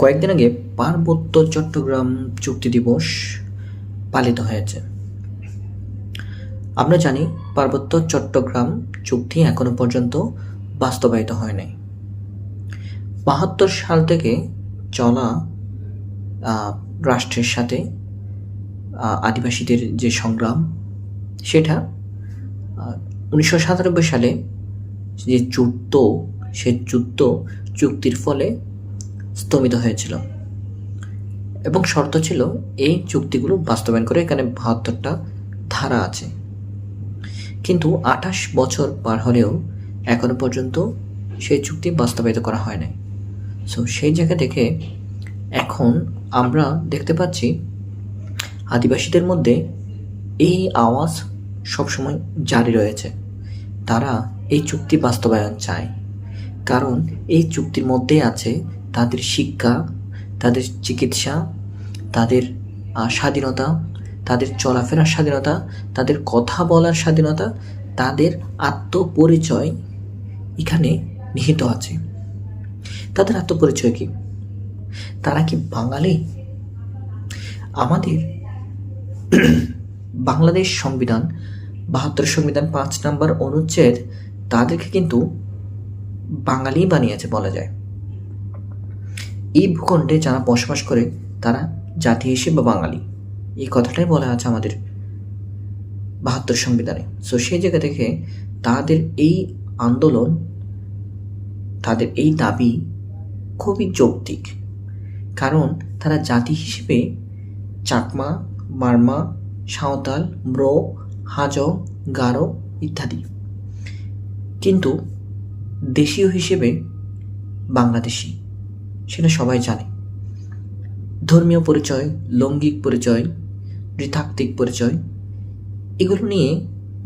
কয়েকদিন আগে পার্বত্য চট্টগ্রাম চুক্তি দিবস পালিত হয়েছে। আমরা জানি পার্বত্য চট্টগ্রাম চুক্তি এখনও পর্যন্ত বাস্তবায়িত হয় নাই বাহাত্তর সাল থেকে চলা রাষ্ট্রের সাথে আদিবাসীদের যে সংগ্রাম, সেটা উনিশশো সাতানব্বই সালে যে যুদ্ধ, সে যুদ্ধ চুক্তির ফলে স্থগিত হয়েছিল। এবং শর্ত ছিল, এই চুক্তিগুলো বাস্তবায়ন করে এখানে বাহাত্তরটা ধারা আছে। কিন্তু আঠাশ বছর পার হলেও এখনও পর্যন্ত সেই চুক্তি বাস্তবায়িত করা হয় নাই। সো সেই জায়গা থেকে এখন আমরা দেখতে পাচ্ছি, আদিবাসীদের মধ্যে এই আওয়াজ সবসময় জারি রয়েছে। তারা এই চুক্তি বাস্তবায়ন চায়। কারণ এই চুক্তির মধ্যে আছে তাদের শিক্ষা, তাদের চিকিৎসা, তাদের স্বাধীনতা, তাদের চলাফেরার স্বাধীনতা, তাদের কথা বলার স্বাধীনতা, তাদের আত্মপরিচয় এখানে নিহিত আছে। তাদের আত্মপরিচয় কি? তারা কি বাঙালি? আমাদের বাংলাদেশ সংবিধান, বাহাত্তর সংবিধান পাঁচ নম্বর অনুচ্ছেদ তাদেরকে কিন্তু বাঙালি বানিয়েছে বলা যায়। এই ভূখণ্ডে যারা বসবাস করে, তারা জাতি হিসেবে বাঙালি। এই কথাটাই বলা আছে আমাদের বাহাত্তর সংবিধানে। সো সেই জায়গা থেকে তাদের এই আন্দোলন, তাদের এই দাবি খুবই যৌক্তিক। কারণ তারা জাতি হিসেবে চাকমা, মারমা, সাঁওতাল, ব্রো, হাজং, গারো ইত্যাদি। কিন্তু দেশীয় হিসেবে বাংলাদেশি। সেটা সবাই জানে। ধর্মীয় পরিচয় লৌঙ্গিক পরিচয়, নৃতাত্ত্বিক পরিচয়, এগুলো নিয়ে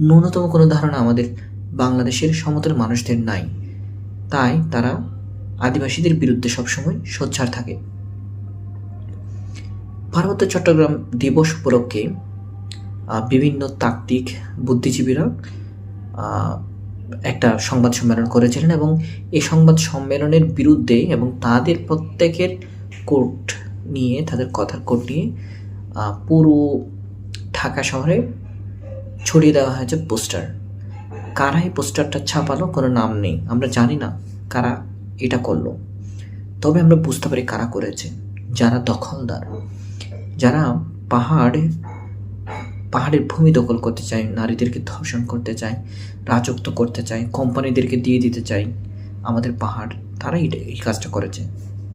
ন্যূনতম কোনো ধারণা আমাদের বাংলাদেশের সমতল মানুষদের নাই। তাই তারা আদিবাসীদের বিরুদ্ধে সবসময় সোচ্চার থাকে। পার্বত্য চট্টগ্রাম দিবস উপলক্ষে বিভিন্ন তাত্ত্বিক, বুদ্ধিজীবীরা একটা সংবাদ সম্মেলন করেছিলেন এবং এই সংবাদ সম্মেলনের বিরুদ্ধে এবং তাদের প্রত্যেকের কোর্ট নিয়ে, তাদের কথার কোর্ট নিয়ে পুরো ঢাকা শহরে ছড়িয়ে দেওয়া হয়েছে পোস্টার। কারা এই পোস্টারটা ছাপালো? কোনো নাম নেই। আমরা জানি না কারা এটা করল। তবে আমরা বুঝতে পারি কারা করেছে। যারা দখলদার, যারা পাহাড়ে পাহাড়ের ভূমি দখল করতে চায়, নারীদেরকে ধর্ষণ করতে চায়, রাজত্ব করতে চায়, কোম্পানিদেরকে দিয়ে দিতে চায়। আমাদের পাহাড়, তারাই এই কাজটা করেছে।